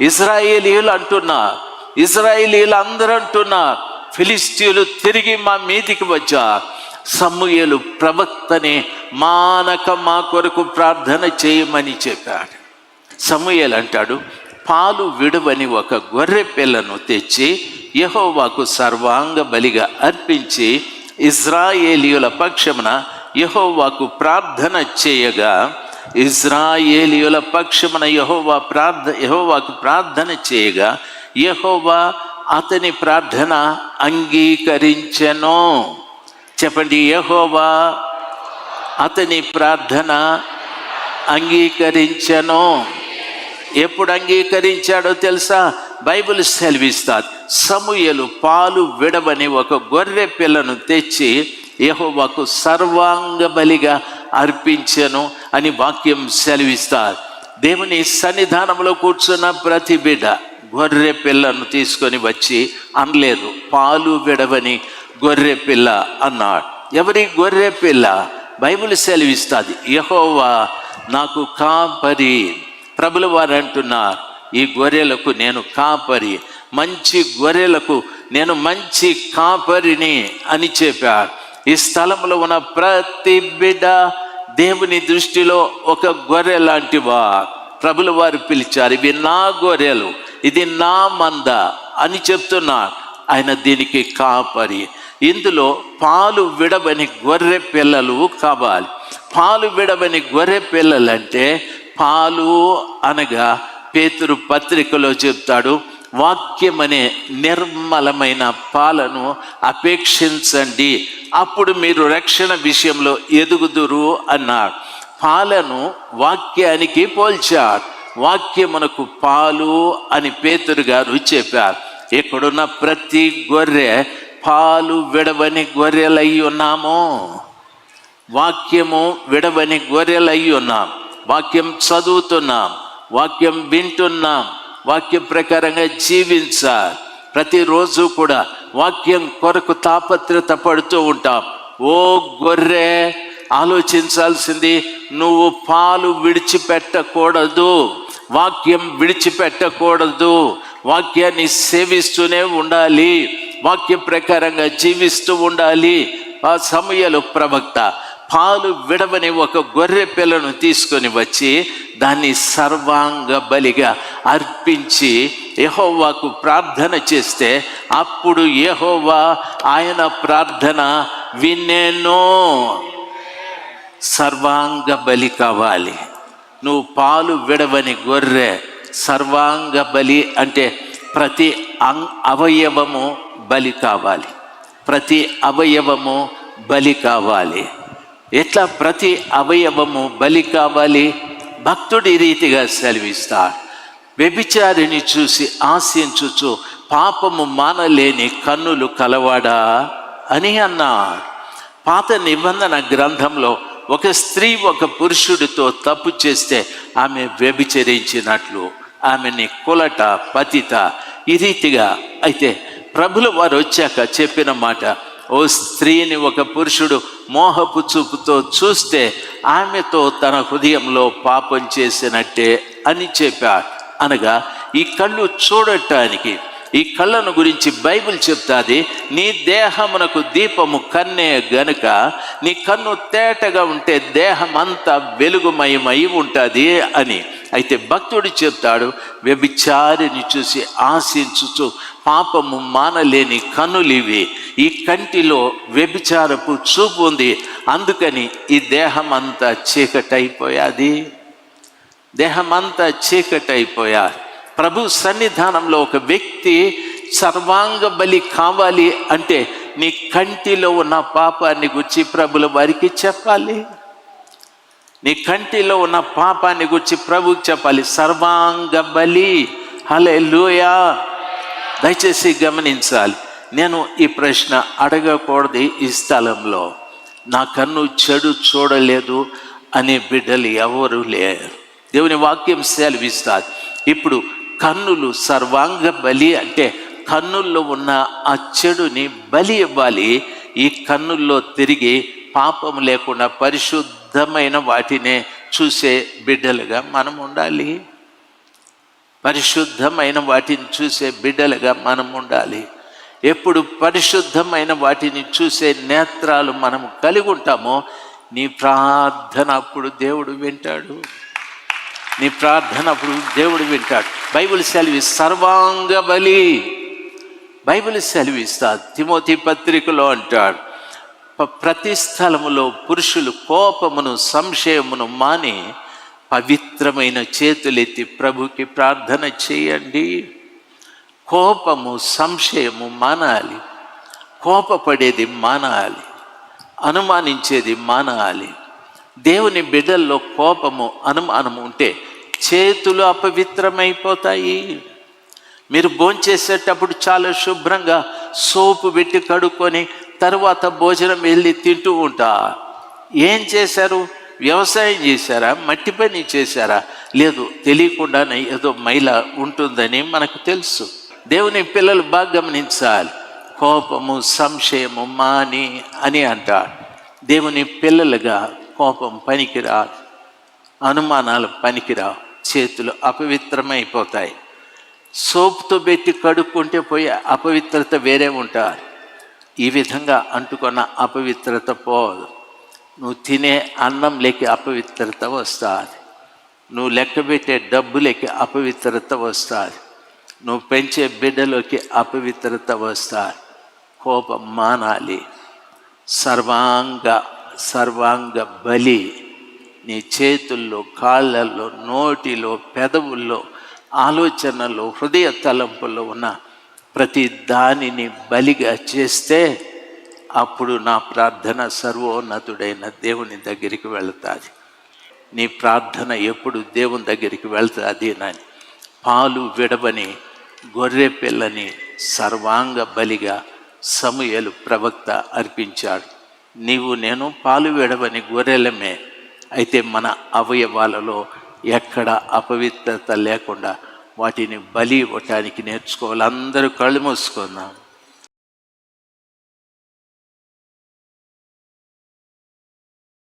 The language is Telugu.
ఇజ్రాయేలీలు అంటున్నారు ఇజ్రాయేలీలు అందరూ అంటున్నారు ఫిలిస్టీలు తిరిగి మా మీదికి వచ్చారు సమ్ముయేలు ప్రవక్తని మానక మా కొరకు ప్రార్థన చేయమని చెప్పాడు. సమూయేలు అంటాడు పాలు విడువని ఒక గొర్రె పిల్లను తెచ్చి యహోవాకు సర్వాంగ బలిగా అర్పించి ఇజ్రాయేలీయుల పక్షమున యహోవాకు ప్రార్థన చేయగా ఇజ్రాయేలియుల పక్షమున యహోవా ప్రార్థ యహోవాకు ప్రార్థన చేయగా యహోవా అతని ప్రార్థన అంగీకరించెను. చెప్పండి యహోవా అతని ప్రార్థన అంగీకరించెను. ఎప్పుడు అంగీకరించాడో తెలుసా? బైబిల్ సెలవిస్తారు సమూయలు పాలు విడవని ఒక గొర్రె పిల్లను తెచ్చి యహోవాకు సర్వాంగ బలిగా అర్పించను అని వాక్యం సెలవిస్తారు. దేవుని సన్నిధానంలో కూర్చున్న ప్రతి బిడ్డ గొర్రె పిల్లను తీసుకొని వచ్చి అనలేదు పాలు విడవని గొర్రె పిల్ల అన్నాడు. ఎవరి గొర్రె పిల్ల? బైబిల్ సెలవిస్తుంది యహోవా నాకు కాపరి. ప్రభుల వారు అంటున్నారు ఈ గొర్రెలకు నేను కాపరి మంచి గొర్రెలకు నేను మంచి కాపరిని అని చెప్పాడు. ఈ స్థలంలో ఉన్న ప్రతి బిడ్డ దేవుని దృష్టిలో ఒక గొర్రె లాంటివా ప్రభుల వారు పిలిచారు ఇవి నా గొర్రెలు ఇది నా మంద అని చెప్తున్నారు ఆయన దీనికి కాపరి. ఇందులో పాలు విడవని గొర్రె పిల్లలు కావాలి. పాలు విడవని గొర్రె పిల్లలంటే పాలు అనగా పేతురు పత్రికలో చెప్తాడు వాక్యమనే నిర్మలమైన పాలను అపేక్షించండి అప్పుడు మీరు రక్షణ విషయంలో ఎదుగుదురు అన్నాడు. పాలను వాక్యానికి పోల్చారు. వాక్యమునకు పాలు అని పేతురు గారు చెప్పారు. ఇక్కడున్న ప్రతి గొర్రె పాలు విడవని గొర్రెలై ఉన్నాము. వాక్యము విడవని గొర్రెలై ఉన్నాం. వాక్యం చదువుతున్నాం. వాక్యం వింటున్నాం. వాక్యం ప్రకారంగా జీవించాలి. ప్రతిరోజు కూడా వాక్యం కొరకు తాపత్రత పడుతూ ఉంటాం. ఓ గొర్రె ఆలోచించాల్సింది నువ్వు పాలు విడిచిపెట్టకూడదు. వాక్యం విడిచిపెట్టకూడదు. వాక్యాన్ని సేవిస్తూనే ఉండాలి. వాక్య ప్రకారంగా జీవిస్తూ ఉండాలి. ఆ సమయలు ప్రవక్త పాలు విడవని ఒక గొర్రె పిల్లను తీసుకొని వచ్చి దాన్ని సర్వాంగ బలిగా అర్పించి యహోవాకు ప్రార్థన చేస్తే అప్పుడు యహోవా ఆయన ప్రార్థన వినేనో. సర్వాంగ బలి కావాలి. నువ్వు పాలు విడవని గొర్రె సర్వాంగ బలి అంటే ప్రతి అం అవయవము బలి కావాలి. ప్రతి అవయవము బలి కావాలి. ఎట్లా ప్రతి అవయవము బలి కావాలి? భక్తుడి రీతిగా సెలవిస్తాడు. వ్యభిచారిని చూసి ఆశించుచు పాపము మానలేని కన్నులు కలవాడా అని అన్నాడు పాత నిబంధన గ్రంథంలో ఒక స్త్రీ ఒక పురుషుడితో తప్పు చేస్తే ఆమె వ్యభిచరించినట్లు ఆమెని కులట పతిత. ఈ రీతిగా అయితే ప్రభుల వారు వచ్చాక చెప్పిన మాట ఓ స్త్రీని ఒక పురుషుడు మోహపు చూపుతో చూస్తే ఆమెతో తన హృదయంలో పాపం చేసినట్టే అని చెప్పాడు. అనగా ఈ కళ్ళు చూడటానికి ఈ కళ్ళను గురించి బైబిల్ చెప్తాది నీ దేహమునకు దీపము కన్నే గనుక నీ కన్ను తేటగా ఉంటే దేహం అంతా వెలుగుమయమై ఉంటుంది అని. అయితే భక్తుడు చెప్తాడు వ్యభిచారిని చూసి ఆశించుచు పాపము మానలేని కనులివి. ఈ కంటిలో వ్యభిచారపు చూపు ఉంది. అందుకని ఈ దేహం అంతా చీకటైపోయాది. దేహం అంతా చీకటైపోయా ప్రభు సన్నిధానంలో ఒక వ్యక్తి సర్వాంగ బలి కావాలి అంటే నీ కంటిలో ఉన్న పాపాన్ని గురించి ప్రభుల వారికి చెప్పాలి. నీ కంటిలో ఉన్న పాపాన్ని గురించి ప్రభుకి చెప్పాలి. సర్వాంగ బలి. హలే లూయా దయచేసి గమనించాలి. నేను ఈ ప్రశ్న అడగకూడదు ఈ స్థలంలో. నా కన్ను చెడు చూడలేదు అనే బిడ్డలు ఎవరు లేరు. దేవుని వాక్యం సెలవిస్తారు ఇప్పుడు కన్నులు సర్వాంగ బలి అంటే కన్నుల్లో ఉన్న ఆ చెడుని బలి ఇవ్వాలి. ఈ కన్నుల్లో తిరిగి పాపం లేకుండా శుద్ధమైన వాటినే చూసే బిడ్డలుగా మనం ఉండాలి. పరిశుద్ధమైన వాటిని చూసే బిడ్డలుగా మనం ఉండాలి. ఎప్పుడు పరిశుద్ధమైన వాటిని చూసే నేత్రాలు మనం కలిగి ఉంటామో నీ ప్రార్థన అప్పుడు దేవుడు వింటాడు. నీ ప్రార్థన అప్పుడు దేవుడు వింటాడు. బైబిల్ సెలవి సర్వాంగ బలి బైబిల్ సెలవిస్తా తిమోతి పత్రికలో అంటాడు. ప్రతి స్థలములో పురుషులు కోపమును సంశయమును మాని పవిత్రమైన చేతులెత్తి ప్రభుకి ప్రార్థన చేయండి. కోపము సంశయము మానాలి. కోపపడేది మానాలి. అనుమానించేది మానాలి. దేవుని బిడ్డల్లో కోపము అనుమానము ఉంటే చేతులు అపవిత్రమైపోతాయి. మీరు భోంచేసేటప్పుడు చాలా శుభ్రంగా సోపు పెట్టి కడుక్కొని తర్వాత భోజనం వెళ్ళి తింటూ ఉంటా. ఏం చేశారు? వ్యవసాయం చేశారా? మట్టి పని చేశారా? లేదు తెలియకుండానే ఏదో మైల ఉంటుందని మనకు తెలుసు. దేవుని పిల్లలు బాగా గమనించాలి. కోపము సంశయము మాని అని అంటాడు. దేవుని పిల్లలుగా కోపం పనికిరాదు అనుమానాలు పనికిరావు చేతులు అపవిత్రమైపోతాయి. సోపుతో పెట్టి కడుక్కుంటే పోయి అపవిత్రత వేరే ఉంటారు. ఈ విధంగా అంటుకున్న అపవిత్రత పోదు. నువ్వు తినే అన్నం లేక అపవిత్రత వస్తుంది. నువ్వు లెక్క పెట్టే డబ్బులకి అపవిత్రత వస్తుంది. నువ్వు పెంచే బిడ్డలోకి అపవిత్రత వస్తుంది. కోపం మానాలి. సర్వాంగ సర్వాంగ బలి నీ చేతుల్లో కాళ్ళల్లో నోటిలో పెదవుల్లో ఆలోచనలో హృదయ తలంపుల్లో ఉన్న ప్రతి దానిని బలిగా చేస్తే అప్పుడు నా ప్రార్థన సర్వోన్నతుడైన దేవుని దగ్గరికి వెళుతుంది. నీ ప్రార్థన ఎప్పుడు దేవుని దగ్గరికి వెళుతుంది అని పాలు విడవని గొర్రె పిల్లని సర్వాంగ బలిగా సమూయేలు ప్రవక్త అర్పించాడు. నీవు నేను పాలు విడవని గొర్రెలమే. అయితే మన అవయవాలలో ఎక్కడ అపవిత్రత లేకుండా వాటిని బలి ఇవ్వటానికి నేర్చుకోవాలి. అందరూ కళ్ళు మూసుకుందాం.